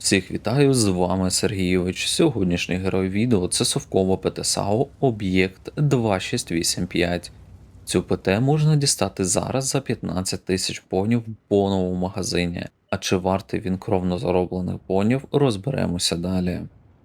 Всіх вітаю, з вами Сергійович. Сьогоднішній герой відео це совково ПТСАУ об'єкт 2685. Цю ПТ можна дістати зараз за 15 тисяч понів в боновому магазині. А чи вартий він кровно зароблених понів, розберемося далі.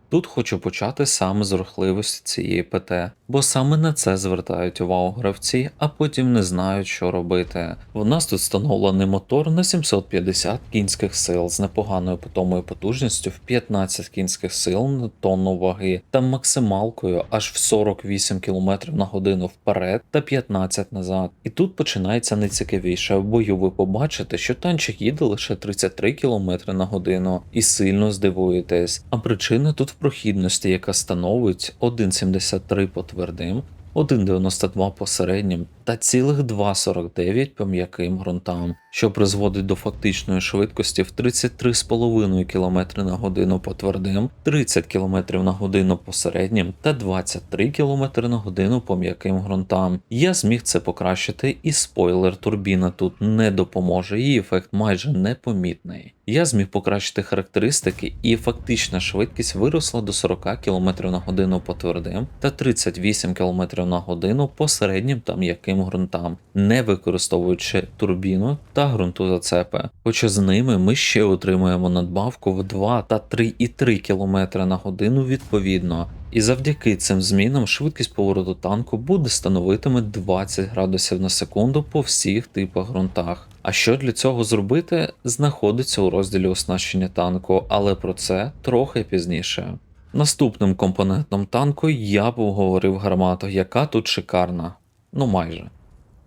Тут хочу почати саме з рухливості цієї ПТ, бо саме на це звертають увагу гравці, а потім не знають, що робити. В нас тут встановлений мотор на 750 кінських сил з непоганою питомою потужністю в 15 кінських сил на тонну ваги та максималкою аж в 48 км на годину вперед та 15 назад. І тут починається найцікавіше. В бою ви побачите, що танчик їде лише 33 км на годину і сильно здивуєтесь. А причина тут в прохідності, яка становить 1,73 по твердим, 1,92 по середнім та цілих 2,49 по м'яким ґрунтам, що призводить до фактичної швидкості в 33,5 км на годину по твердим, 30 км на годину по середнім та 23 км на годину по м'яким ґрунтам. Я зміг це покращити, і спойлер турбіна тут не допоможе, її ефект майже непомітний. Я зміг покращити характеристики, і фактична швидкість виросла до 40 км на годину по твердим та 38 км на годину по середнім та м'яким ґрунтам, не використовуючи турбіну та ґрунту зацепи. Хоча з ними ми ще отримуємо надбавку в 2 та 3,3 км на годину відповідно. І завдяки цим змінам швидкість повороту танку буде становитиме 20 градусів на секунду по всіх типах ґрунтах. А що для цього зробити, знаходиться у розділі оснащення танку, але про це трохи пізніше. Наступним компонентом танку я б говорив гармату, яка тут шикарна. Ну майже.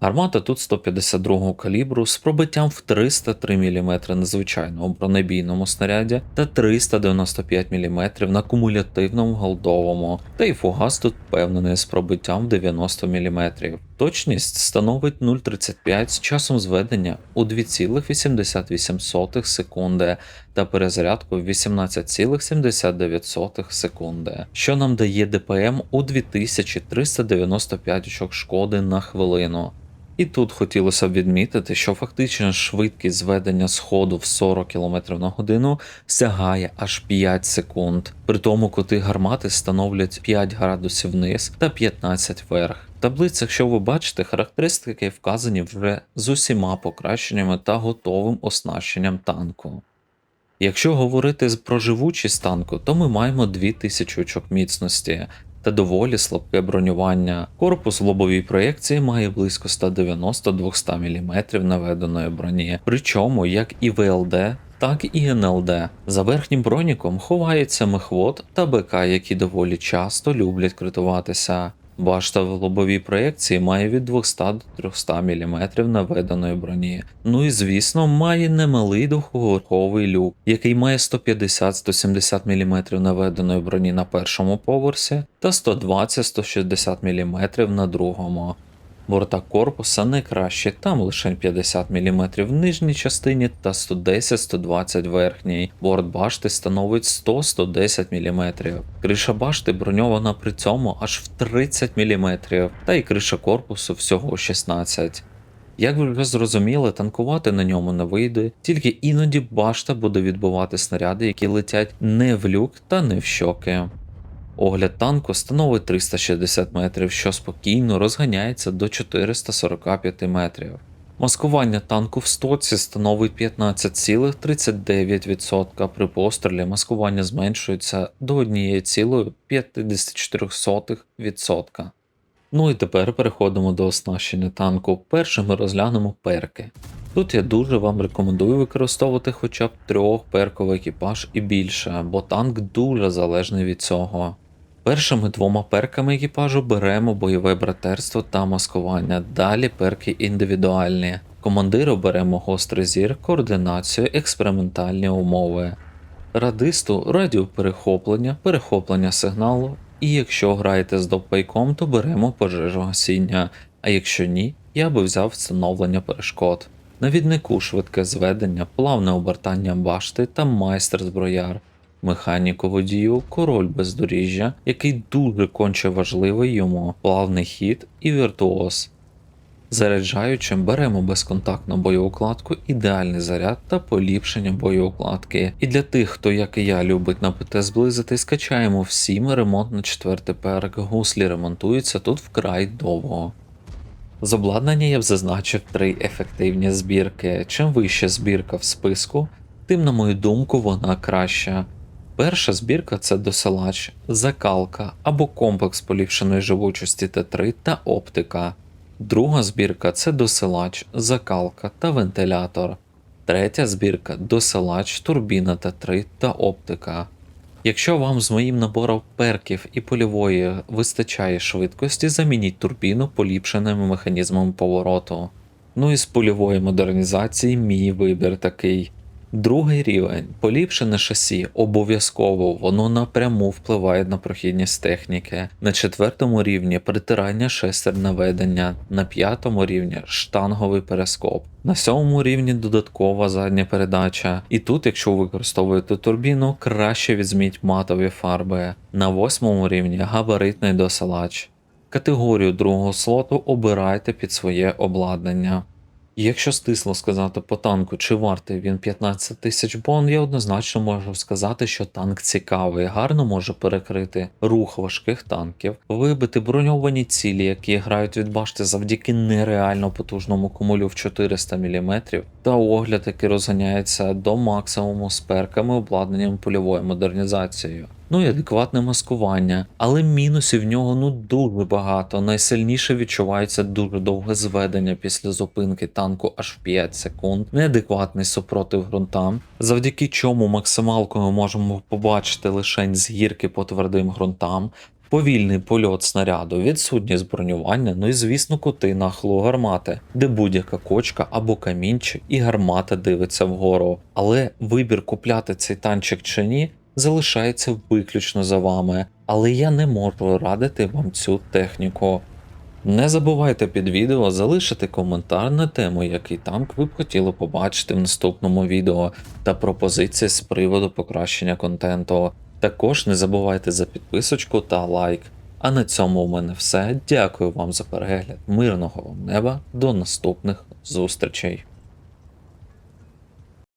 Гармата тут 152 калібру з пробиттям в 303 мм на звичайному бронебійному снаряді та 395 мм на кумулятивному голдовому, та й фугас тут впевнений з пробиттям в 90 мм. Точність становить 0,35 з часом зведення у 2,88 секунди та перезарядку в 18,79 секунди, що нам дає ДПМ у 2395 очок шкоди на хвилину. І тут хотілося б відмітити, що фактична швидкість зведення сходу в 40 км на годину сягає аж 5 секунд. При тому коти гармати становлять 5 градусів вниз та 15 вверх. В таблицях, що ви бачите, характеристики вказані вже з усіма покращеннями та готовим оснащенням танку. Якщо говорити про живучість танку, то ми маємо 2000 очок міцності та доволі слабке бронювання. Корпус лобовій проєкції має близько 190-200 мм наведеної броні, причому як і ВЛД, так і НЛД. За верхнім броніком ховається мехвод та БК, які доволі часто люблять критуватися. Башта в лобовій проєкції має від 200 до 300 мм наведеної броні. Ну і звісно, має немалий двохповерховий люк, який має 150-170 мм наведеної броні на першому поверсі та 120-160 мм на другому. Борта корпуса найкращі, там лише 50 мм в нижній частині та 110-120 верхній. Борт башти становить 100-110 мм. Криша башти броньована при цьому аж в 30 мм, та й криша корпусу всього 16. Як ви вже зрозуміли, танкувати на ньому не вийде, тільки іноді башта буде відбивати снаряди, які летять не в люк та не в щоки. Огляд танку становить 360 метрів, що спокійно розганяється до 445 метрів. Маскування танку в стоці становить 15,39%. При пострілі маскування зменшується до 1,54%. Ну і тепер переходимо до оснащення танку. Перше ми розглянемо перки. Тут я дуже вам рекомендую використовувати хоча б трьох перковий екіпаж і більше, бо танк дуже залежний від цього. Першими двома перками екіпажу беремо бойове братерство та маскування, далі перки індивідуальні. Командиру беремо гострий зір, координацію, експериментальні умови. Радисту радіоперехоплення, перехоплення сигналу, і якщо граєте з допайком, то беремо пожежу гасіння, а якщо ні, я би взяв встановлення перешкод. Навіднику швидке зведення, плавне обертання башти та майстер зброяр. Механіку водію, король бездоріжжя, який дуже конче важливий йому, плавний хід і віртуоз. Заряджаючим беремо безконтактну боєукладку, ідеальний заряд та поліпшення боєукладки. І для тих, хто, як і я, любить на ПТ зблизити, скачаємо всім ремонт на четвертий перк. Гуслі ремонтуються тут вкрай довго. З обладнання я б зазначив три ефективні збірки. Чим вища збірка в списку, тим, на мою думку, вона краща. Перша збірка це досилач, закалка або комплекс поліпшеної живучості Т3 та оптика. Друга збірка це досилач, закалка та вентилятор. Третя збірка досилач, турбіна Т3 та оптика. Якщо вам з моїм набором перків і польової вистачає швидкості, замініть турбіну поліпшеним механізмом повороту. Ну і з польової модернізації мій вибір такий. Другий рівень поліпшене шасі обов'язково воно напряму впливає на прохідність техніки. На четвертому рівні притирання шестер наведення, на п'ятому рівні штанговий перескоп. На сьомому рівні додаткова задня передача. І тут, якщо використовуєте турбіну, краще візьміть матові фарби. На восьмому рівні габаритний досилач. Категорію другого слоту обирайте під своє обладнання. Якщо стисло сказати по танку, чи вартий він 15 тисяч бон, я однозначно можу сказати, що танк цікавий, гарно може перекрити рух важких танків, вибити броньовані цілі, які грають від башти завдяки нереально потужному кумулю в 400 мм, та огляд, який розганяється до максимуму з перками, обладнанням польовою модернізацією. Ну і адекватне маскування, але мінусів в нього ну дуже багато. Найсильніше відчувається дуже довге зведення після зупинки танку аж в 5 секунд, неадекватний супротив ґрунтам, завдяки чому максималку ми можемо побачити лише з гірки по твердим ґрунтам. Повільний польот снаряду, відсутність бронювання, ну і звісно кути нахилу гармати, де будь-яка кочка або камінчик і гармата дивиться вгору. Але вибір купляти цей танчик чи ні залишається виключно за вами, але я не можу радити вам цю техніку. Не забувайте під відео залишити коментар на тему, який танк ви б хотіли побачити в наступному відео, та пропозиції з приводу покращення контенту. Також не забувайте за підписочку та лайк. А на цьому у мене все. Дякую вам за перегляд. Мирного вам неба. До наступних зустрічей.